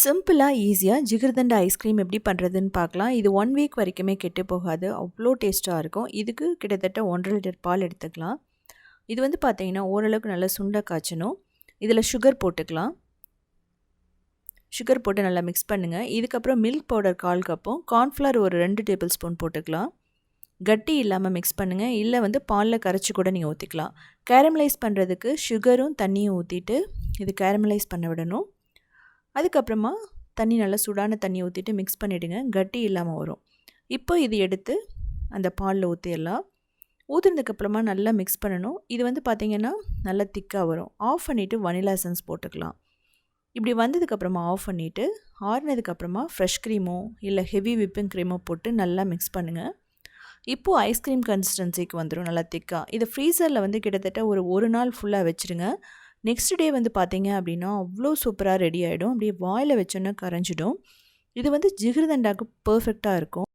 சிம்பிளாக ஈஸியாக ஜிகிர்தண்டா ஐஸ்கிரீம் எப்படி பண்ணுறதுன்னு பார்க்கலாம். இது ஒன் வீக் வரைக்குமே கெட்டு போகாது. அவ்வளோ டேஸ்ட்டாக இருக்கும். இதுக்கு கிட்டத்தட்ட ஒன்றரை லிட்டர் பால் எடுத்துக்கலாம். இது வந்து பார்த்திங்கன்னா ஓரளவுக்கு நல்லா சுண்டை காய்ச்சணும். இதில் சுகர் போட்டுக்கலாம். சுகர் போட்டு நல்லா மிக்ஸ் பண்ணுங்கள் இதுக்கப்புறம் மில்க் பவுடர் கால் கப்பும் கார்ன்ஃப்ளவர் ஒரு ரெண்டு டேபிள் ஸ்பூன் போட்டுக்கலாம். கட்டி இல்லாமல் மிக்ஸ் பண்ணுங்கள் இல்லை வந்து பாலில் கரைச்சி கூட நீங்கள் ஊற்றிக்கலாம் கேரமலைஸ் பண்ணுறதுக்கு சுகரும் தண்ணியும் ஊற்றிட்டு இது கேரமலைஸ் பண்ண விடணும். அதுக்கப்புறமா தண்ணி நல்லா சூடான தண்ணி ஊற்றிட்டு மிக்ஸ் பண்ணிவிடுங்க கட்டி இல்லாமல் வரும். இப்போ இது எடுத்து அந்த பாலில் ஊற்றிடலாம் ஊற்றுனதுக்கப்புறமா நல்லா மிக்ஸ் பண்ணணும். இது வந்து பார்த்திங்கன்னா நல்லா திக்காக வரும். ஆஃப் பண்ணிவிட்டு வனிலா எசன்ஸ் போட்டுக்கலாம். இப்படி வந்ததுக்கப்புறமா ஆஃப் பண்ணிவிட்டு ஆறுனதுக்கப்புறமா ஃப்ரெஷ் க்ரீமோ இல்லை ஹெவி விப்பிங் க்ரீமோ போட்டு நல்லா மிக்ஸ் பண்ணுங்கள் இப்போது ஐஸ்கிரீம் கன்சிஸ்டன்சிக்கு வந்துடும் நல்லா திக்காக இதை ஃப்ரீசரில் வந்து கிட்டத்தட்ட ஒரு ஒரு நாள் ஃபுல்லாக வச்சுருங்க. நெக்ஸ்ட் டே வந்து பார்த்தீங்க அப்படின்னா அவ்வளோ சூப்பராக ரெடி ஆகிடும் அப்படியே வாயில் வச்சோன்னா கரைஞ்சிடும். இது வந்து ஜிகிருதண்டாக்கு பர்ஃபெக்டாக இருக்கும்.